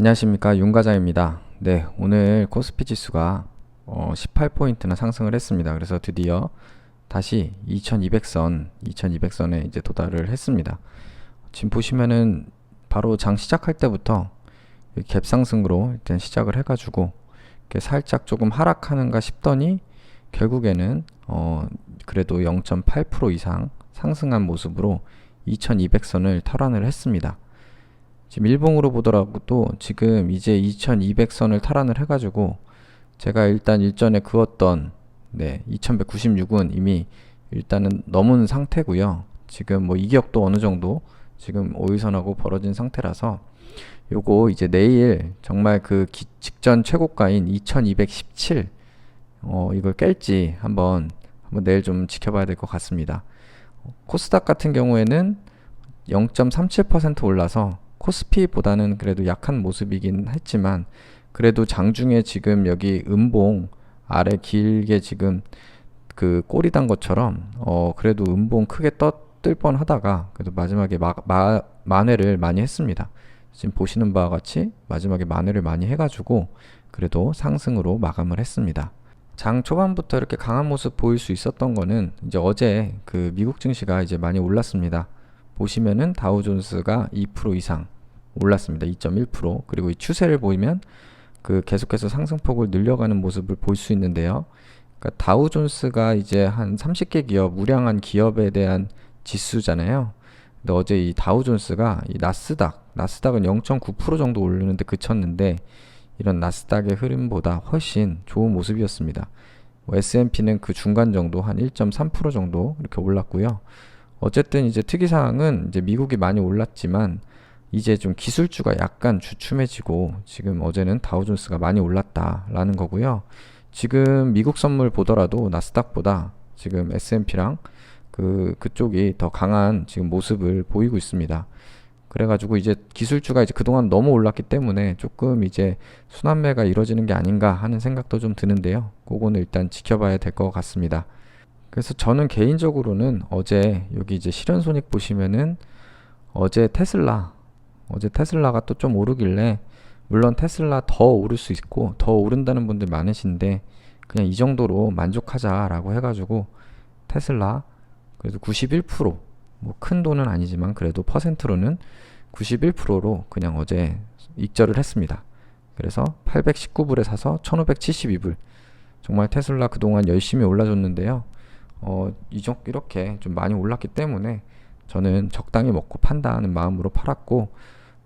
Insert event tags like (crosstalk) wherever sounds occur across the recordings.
안녕하십니까 윤과장입니다. 네 오늘 코스피 지수가 어, 18포인트나 상승을 했습니다. 그래서 드디어 다시 2200선 2200선에 이제 도달을 했습니다. 지금 보시면은 바로 장 시작할 때부터 이갭 상승으로 일단 시작을 해가지고 살짝 조금 하락하는가 싶더니 결국에는 어 그래도 0.8% 이상 상승한 모습으로 2200선을 탈환을 했습니다. 지금 일봉으로 보더라도 지금 이제 2200선을 탈환을 해가지고 제가 일단 일전에 그었던 네 2196은 이미 일단은 넘은 상태고요. 지금 뭐 이격도 어느 정도 지금 5일선하고 벌어진 상태라서 요거 이제 내일 정말 그 기- 직전 최고가인 2217 어, 이걸 깰지 한번 한번 내일 좀 지켜봐야 될 것 같습니다. 코스닥 같은 경우에는 0.37% 올라서 코스피보다는 그래도 약한 모습이긴 했지만 그래도 장중에 지금 여기 음봉 아래 길게 지금 그 꼬리 단 것처럼 어 그래도 음봉 크게 떠뜰 뻔 하다가 그래도 마지막에 마, 마, 만회를 많이 했습니다. 지금 보시는 바와 같이 마지막에 만회를 많이 해가지고 그래도 상승으로 마감을 했습니다. 장 초반부터 이렇게 강한 모습 보일 수 있었던 거는 이제 어제 그 미국 증시가 이제 많이 올랐습니다. 보시면은 다우존스가 2% 이상 올랐습니다. 2.1% 그리고 이 추세를 보이면 그 계속해서 상승폭을 늘려가는 모습을 볼 수 있는데요. 그러니까 다우존스가 이제 한 30개 기업 우량한 기업에 대한 지수잖아요. 근데 어제 이 다우존스가 이 나스닥 나스닥은 0.9% 정도 오르는데 그쳤는데 이런 나스닥의 흐름보다 훨씬 좋은 모습이었습니다. 뭐 S&P는 그 중간 정도 한 1.3% 정도 이렇게 올랐고요. 어쨌든 이제 특이사항은 이제 미국이 많이 올랐지만 이제 좀 기술주가 약간 주춤해지고 지금 어제는 다우존스가 많이 올랐다라는 거고요. 지금 미국 선물 보더라도 나스닥보다 지금 S&P랑 그 그쪽이 더 강한 지금 모습을 보이고 있습니다. 그래가지고 이제 기술주가 이제 그동안 너무 올랐기 때문에 조금 이제 순환매가 이루어지는 게 아닌가 하는 생각도 좀 드는데요. 그거는 일단 지켜봐야 될 것 같습니다. 그래서 저는 개인적으로는 어제 여기 이제 실현 손익 보시면은 어제 테슬라 어제 테슬라가 또 좀 오르길래 물론 테슬라 더 오를 수 있고 더 오른다는 분들 많으신데 그냥 이 정도로 만족하자라고 해가지고 테슬라 그래도 91%뭐 큰 돈은 아니지만 그래도 퍼센트로는 91%로 그냥 어제 익절을 했습니다. 그래서 819불에 사서 1572불 정말 테슬라 그동안 열심히 올라줬는데요. 어, 이정 이렇게 좀 많이 올랐기 때문에 저는 적당히 먹고 판다는 마음으로 팔았고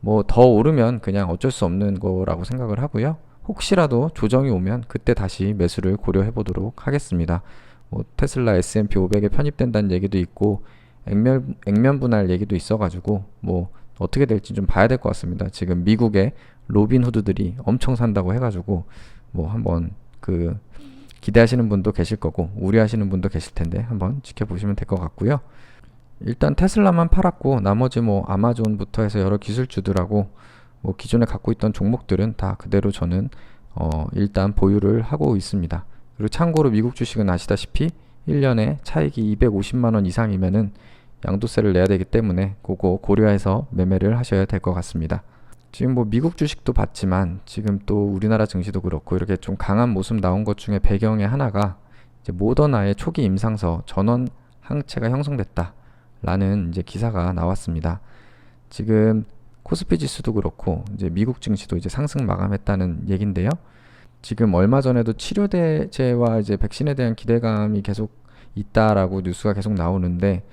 뭐 더 오르면 그냥 어쩔 수 없는 거라고 생각을 하고요. 혹시라도 조정이 오면 그때 다시 매수를 고려해 보도록 하겠습니다. 뭐 테슬라 S&P 500에 편입된다는 얘기도 있고 액면 액면 분할 얘기도 있어가지고 뭐 어떻게 될지 좀 봐야 될 것 같습니다. 지금 미국의 로빈 후드들이 엄청 산다고 해가지고 뭐 한번 그 기대하시는 분도 계실 거고 우려하시는 분도 계실 텐데 한번 지켜보시면 될 것 같고요. 일단 테슬라만 팔았고 나머지 뭐 아마존부터 해서 여러 기술주들하고 뭐 기존에 갖고 있던 종목들은 다 그대로 저는 어 일단 보유를 하고 있습니다. 그리고 참고로 미국 주식은 아시다시피 1년에 차익이 250만 원 이상이면은 양도세를 내야 되기 때문에 그거 고려해서 매매를 하셔야 될 것 같습니다. 지금 뭐 미국 주식도 봤지만 지금 또 우리나라 증시도 그렇고 이렇게 좀 강한 모습 나온 것 중에 배경의 하나가 이제 모더나의 초기 임상서 전원 항체가 형성됐다라는 이제 기사가 나왔습니다. 지금 코스피 지수도 그렇고 이제 미국 증시도 이제 상승 마감했다는 얘긴데요. 지금 얼마 전에도 치료제와 이제 백신에 대한 기대감이 계속 있다라고 뉴스가 계속 나오는데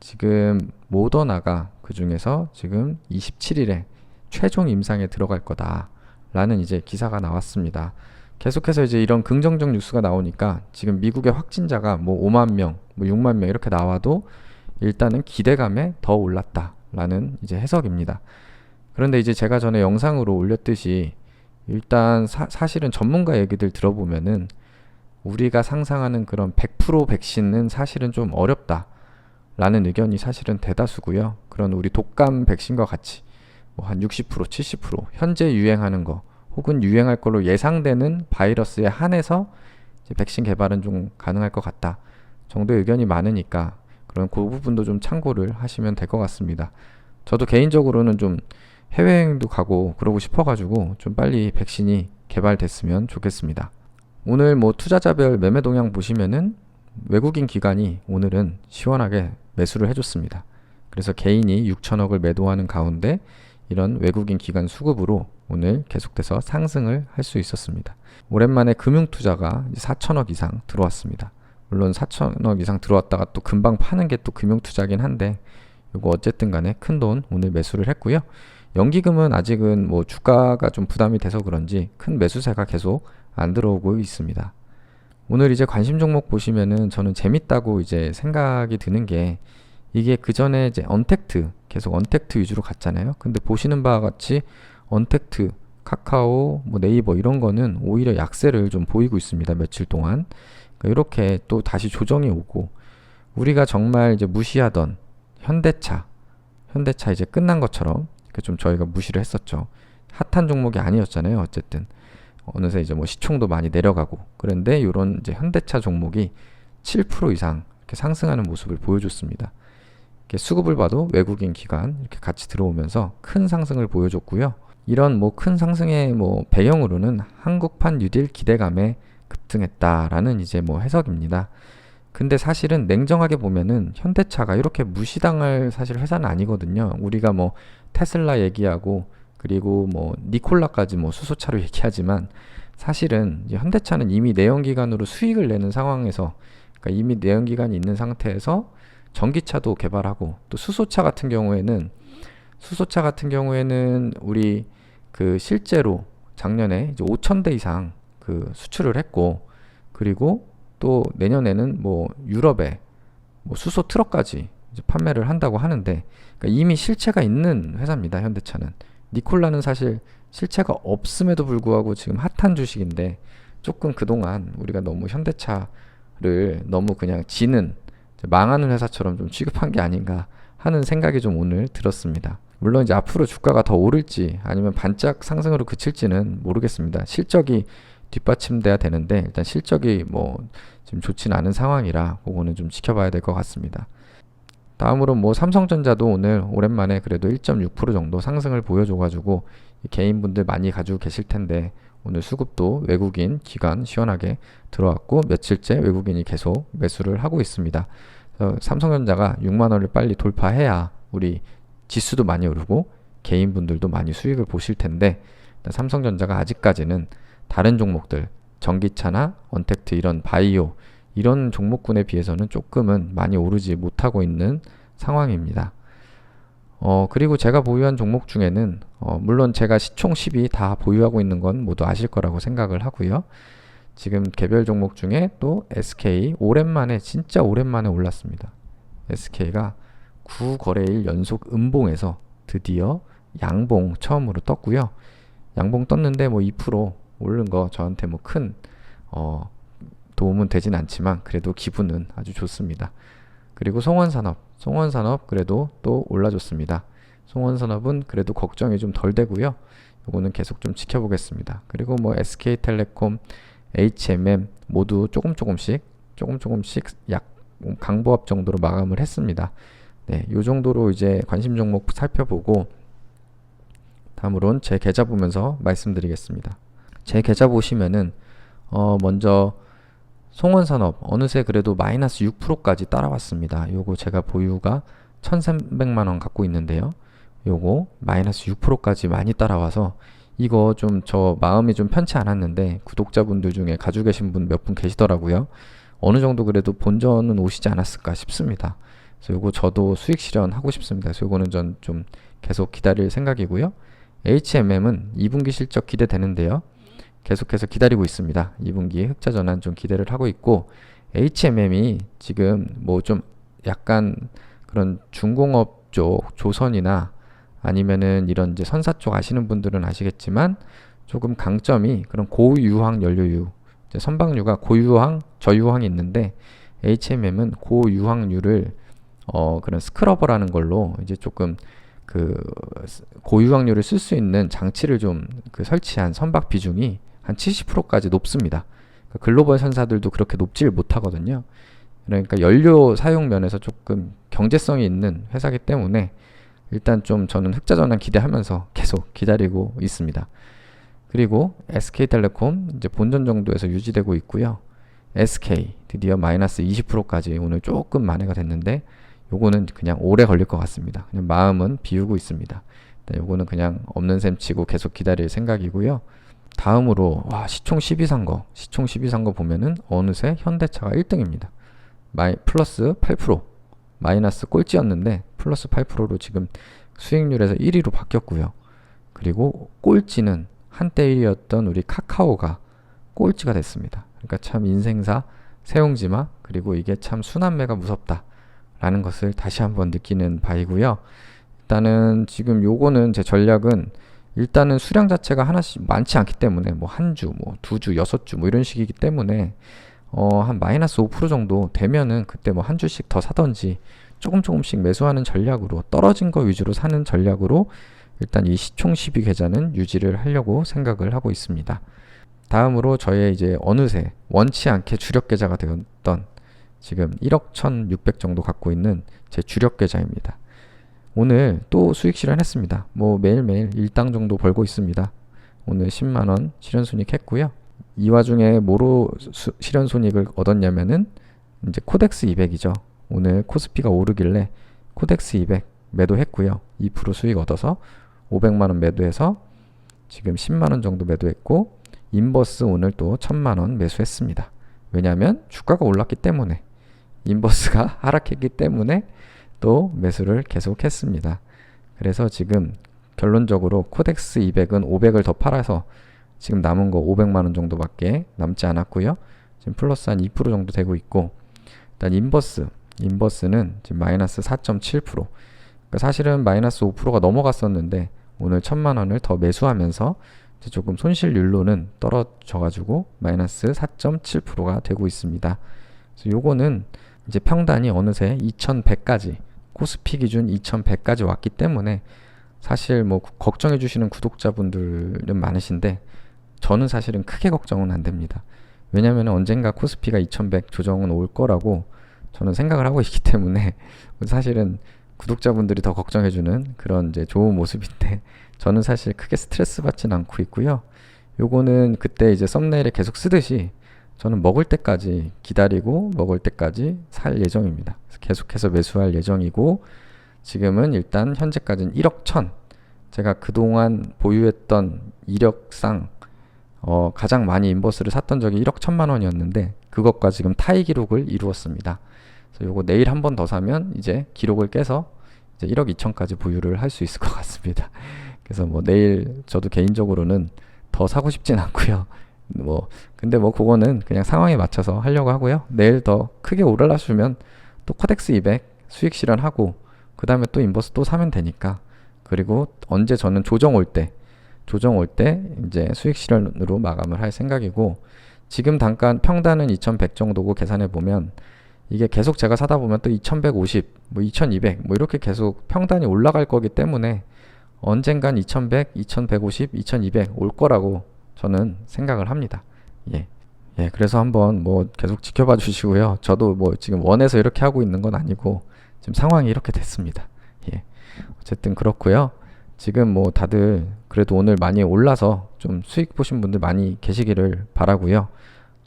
지금 모더나가 그 중에서 지금 27일에 최종 임상에 들어갈 거다라는 이제 기사가 나왔습니다. 계속해서 이제 이런 긍정적 뉴스가 나오니까 지금 미국의 확진자가 뭐 5만 명, 뭐 6만 명 이렇게 나와도 일단은 기대감에 더 올랐다라는 이제 해석입니다. 그런데 이제 제가 전에 영상으로 올렸듯이 일단 사, 사실은 전문가 얘기들 들어보면은 우리가 상상하는 그런 100% 백신은 사실은 좀 어렵다. 라는 의견이 사실은 대다수고요. 그런 우리 독감 백신과 같이 뭐 한 60%, 70% 현재 유행하는 거 혹은 유행할 걸로 예상되는 바이러스에 한해서 백신 개발은 좀 가능할 것 같다. 정도의 의견이 많으니까 그런 그 부분도 좀 참고를 하시면 될 것 같습니다. 저도 개인적으로는 좀 해외여행도 가고 그러고 싶어가지고 좀 빨리 백신이 개발됐으면 좋겠습니다. 오늘 뭐 투자자별 매매 동향 보시면은 외국인 기관이 오늘은 시원하게 매수를 해줬습니다. 그래서 개인이 6천억을 매도하는 가운데 이런 외국인 기관 수급으로 오늘 계속돼서 상승을 할 수 있었습니다. 오랜만에 금융 투자가 4천억 이상 들어왔습니다. 물론 4천억 이상 들어왔다가 또 금방 파는 게 또 금융 투자긴 한데 이거 어쨌든 간에 큰 돈 오늘 매수를 했고요. 연기금은 아직은 뭐 주가가 좀 부담이 돼서 그런지 큰 매수세가 계속 안 들어오고 있습니다. 오늘 이제 관심 종목 보시면은 저는 재밌다고 이제 생각이 드는 게 이게 그 전에 이제 언택트 계속 언택트 위주로 갔잖아요. 근데 보시는 바와 같이 언택트, 카카오, 뭐 네이버 이런 거는 오히려 약세를 좀 보이고 있습니다. 며칠 동안 그러니까 이렇게 또 다시 조정이 오고 우리가 정말 이제 무시하던 현대차, 현대차 이제 끝난 것처럼 좀 저희가 무시를 했었죠. 핫한 종목이 아니었잖아요. 어쨌든 어느새 이제 뭐 시총도 많이 내려가고 그런데 이런 이제 현대차 종목이 7% 이상 이렇게 상승하는 모습을 보여줬습니다. 수급을 봐도 외국인 기관 이렇게 같이 들어오면서 큰 상승을 보여줬고요. 이런 뭐 큰 상승의 뭐 배경으로는 한국판 뉴딜 기대감에 급등했다라는 이제 뭐 해석입니다. 근데 사실은 냉정하게 보면은 현대차가 이렇게 무시당할 사실 회사는 아니거든요. 우리가 뭐 테슬라 얘기하고 그리고 뭐 니콜라까지 뭐 수소차로 (laughs) 얘기하지만 사실은 현대차는 이미 내연기관으로 수익을 내는 상황에서 그러니까 이미 내연기관이 있는 상태에서 전기차도 개발하고 또 수소차 같은 경우에는 수소차 같은 경우에는 우리 그 실제로 작년에 이제 5천 대 이상 그 수출을 했고 그리고 또 내년에는 뭐 유럽에 뭐 수소 트럭까지 판매를 한다고 하는데 그러니까 이미 실체가 있는 회사입니다. 현대차는 니콜라는 사실 실체가 없음에도 불구하고 지금 핫한 주식인데 조금 그동안 우리가 너무 현대차를 너무 그냥 지는 망하는 회사처럼 좀 취급한 게 아닌가 하는 생각이 좀 오늘 들었습니다. 물론 이제 앞으로 주가가 더 오를지 아니면 반짝 상승으로 그칠지는 모르겠습니다. 실적이 뒷받침돼야 되는데 일단 실적이 뭐 지금 좋지는 않은 상황이라 그거는 좀 지켜봐야 될 것 같습니다. 다음으로 뭐 삼성전자도 오늘 오랜만에 그래도 1.6% 정도 상승을 보여줘가지고 개인분들 많이 가지고 계실 텐데 오늘 수급도 외국인 기관 시원하게 들어왔고 며칠째 외국인이 계속 매수를 하고 있습니다. 삼성전자가 6만 원을 빨리 돌파해야 우리 지수도 많이 오르고 개인분들도 많이 수익을 보실 텐데 삼성전자가 아직까지는 다른 종목들 전기차나 언택트 이런 바이오 이런 종목군에 비해서는 조금은 많이 오르지 못하고 있는 상황입니다. 어, 그리고 제가 보유한 종목 중에는 어, 물론 제가 시총 10이 다 보유하고 있는 건 모두 아실 거라고 생각을 하고요. 지금 개별 종목 중에 또 SK 오랜만에 진짜 오랜만에 올랐습니다. SK가 9거래일 연속 음봉에서 드디어 양봉 처음으로 떴고요. 양봉 떴는데 뭐 2% 오른 거 저한테 뭐큰 어, 도움은 되진 않지만 그래도 기분은 아주 좋습니다. 그리고 송원산업, 송원산업 그래도 또 올라줬습니다. 송원산업은 그래도 걱정이 좀 덜 되고요. 이거는 계속 좀 지켜보겠습니다. 그리고 뭐 SK텔레콤, HMM 모두 조금 조금씩 조금 조금씩 약 강보합 정도로 마감을 했습니다. 네, 요 정도로 이제 관심 종목 살펴보고 다음으론 제 계좌 보면서 말씀드리겠습니다. 제 계좌 보시면은 어 먼저 송원산업 어느새 그래도 마이너스 6%까지 따라왔습니다. 요거 제가 보유가 1300만 원 갖고 있는데요. 요거 마이너스 6%까지 많이 따라와서 이거 좀 저 마음이 좀 편치 않았는데 구독자분들 중에 가지고 계신 분 몇 분 계시더라고요. 어느 정도 그래도 본전은 오시지 않았을까 싶습니다. 그래서 요거 저도 수익 실현하고 싶습니다. 그래서 요거는 전 좀 계속 기다릴 생각이고요. HMM은 2분기 실적 기대되는데요. 계속해서 기다리고 있습니다. 2분기 흑자 전환 좀 기대를 하고 있고 HMM이 지금 뭐 좀 약간 그런 중공업 쪽 조선이나 아니면은 이런 이제 선사 쪽 아시는 분들은 아시겠지만 조금 강점이 그런 고유황 연료유 선박류가 고유황 저유황이 있는데 HMM은 고유황유를 어 그런 스크러버라는 걸로 이제 조금 그 고유황료를 쓸수 있는 장치를 좀 그 설치한 선박 비중이 한 70%까지 높습니다. 그러니까 글로벌 선사들도 그렇게 높지를 못하거든요. 그러니까 연료 사용 면에서 조금 경제성이 있는 회사기 때문에 일단 좀 저는 흑자 전환 기대하면서 계속 기다리고 있습니다. 그리고 SK텔레콤 이제 본전 정도에서 유지되고 있고요. SK 드디어 마이너스 20%까지 오늘 조금 만회가 됐는데 요거는 그냥 오래 걸릴 것 같습니다. 그냥 마음은 비우고 있습니다. 네, 요거는 그냥 없는 셈 치고 계속 기다릴 생각이고요. 다음으로 와 시총 12 산 거, 시총 12 산 거 보면은 어느새 현대차가 1등입니다. 마이 플러스 8% 마이너스 꼴찌였는데 플러스 8%로 지금 수익률에서 1위로 바뀌었고요. 그리고 꼴찌는 한때 1위였던 우리 카카오가 꼴찌가 됐습니다. 그러니까 참 인생사 세옹지마 그리고 이게 참 순환매가 무섭다 라는 것을 다시 한번 느끼는 바이고요. 일단은 지금 요거는 제 전략은 일단은 수량 자체가 하나씩 많지 않기 때문에 뭐 한 주, 뭐 두 주, 여섯 주 뭐 이런 식이기 때문에 어, 한 마이너스 5% 정도 되면은 그때 뭐 한 주씩 더 사던지 조금 조금씩 매수하는 전략으로 떨어진 거 위주로 사는 전략으로 일단 이 시총 12 계좌는 유지를 하려고 생각을 하고 있습니다. 다음으로 저의 이제 어느새 원치 않게 주력 계좌가 되었던 지금 1억 1,600 정도 갖고 있는 제 주력 계좌입니다. 오늘 또 수익 실현했습니다. 뭐 매일매일 일당 정도 벌고 있습니다. 오늘 10만 원 실현 손익 했고요. 이 와중에 뭐로 수, 실현 손익을 얻었냐면은 이제 코덱스 200이죠. 오늘 코스피가 오르길래 코덱스 200 매도했고요. 2% 수익 얻어서 500만 원 매도해서 지금 10만 원 정도 매도했고 인버스 오늘 또 1000만 원 매수했습니다. 왜냐하면 주가가 올랐기 때문에 인버스가 (laughs) 하락했기 때문에 또 매수를 계속했습니다. 그래서 지금 결론적으로 코덱스 200은 500을 더 팔아서 지금 남은 거 500만 원 정도밖에 남지 않았고요. 지금 플러스 한 2% 정도 되고 있고 일단 인버스 인버스는 지금 마이너스 4.7% 그러니까 사실은 마이너스 5%가 넘어갔었는데 오늘 천만 원을 더 매수하면서 조금 손실률로는 떨어져 가지고 마이너스 4.7%가 되고 있습니다. 그래서 요거는 이제 평단이 어느새 2100까지 코스피 기준 2100까지 왔기 때문에 사실 뭐 걱정해 주시는 구독자분들은 많으신데 저는 사실은 크게 걱정은 안 됩니다. 왜냐하면 언젠가 코스피가 2100 조정은 올 거라고 저는 생각을 하고 있기 때문에 (laughs) 사실은 구독자분들이 더 걱정해 주는 그런 이제 좋은 모습인데 (laughs) 저는 사실 크게 스트레스 받진 않고 있고요. 요거는 그때 이제 썸네일에 계속 쓰듯이 저는 먹을 때까지 기다리고 먹을 때까지 살 예정입니다. 계속해서 매수할 예정이고 지금은 일단 현재까지는 1억 1000 제가 그동안 보유했던 이력상 어, 가장 많이 인버스를 샀던 적이 1억 1000만 원이었는데 그것과 지금 타이 기록을 이루었습니다. 그래서 요거 내일 한 번 더 사면 이제 기록을 깨서 이제 1억 2천까지 보유를 할 수 있을 것 같습니다. 그래서 뭐 내일 저도 개인적으로는 더 사고 싶진 않고요. 뭐 근데 뭐 그거는 그냥 상황에 맞춰서 하려고 하고요. 내일 더 크게 올라주면 또 코덱스 200 수익 실현하고 그 다음에 또 인버스 또 사면 되니까 그리고 언제 저는 조정 올 때 조정 올 때 이제 수익 실현으로 마감을 할 생각이고 지금 단가 평단은 2100 정도고 계산해 보면 이게 계속 제가 사다 보면 또 2150, 뭐 2200, 뭐 이렇게 계속 평단이 올라갈 거기 때문에 언젠간 2100, 2150, 2200 올 거라고 저는 생각을 합니다. 예. 예, 그래서 한번 뭐 계속 지켜봐 주시고요. 저도 뭐 지금 원해서 이렇게 하고 있는 건 아니고 지금 상황이 이렇게 됐습니다. 예. 어쨌든 그렇고요. 지금 뭐 다들 그래도 오늘 많이 올라서 좀 수익 보신 분들 많이 계시기를 바라고요.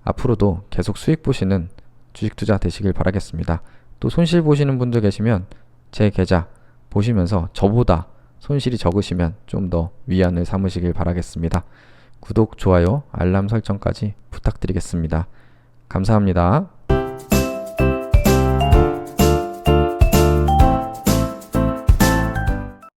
앞으로도 계속 수익 보시는 주식 투자 되시길 바라겠습니다. 또 손실 보시는 분들 계시면 제 계좌 보시면서 저보다 손실이 적으시면 좀 더 위안을 삼으시길 바라겠습니다. 구독, 좋아요, 알람 설정까지 부탁드리겠습니다. 감사합니다.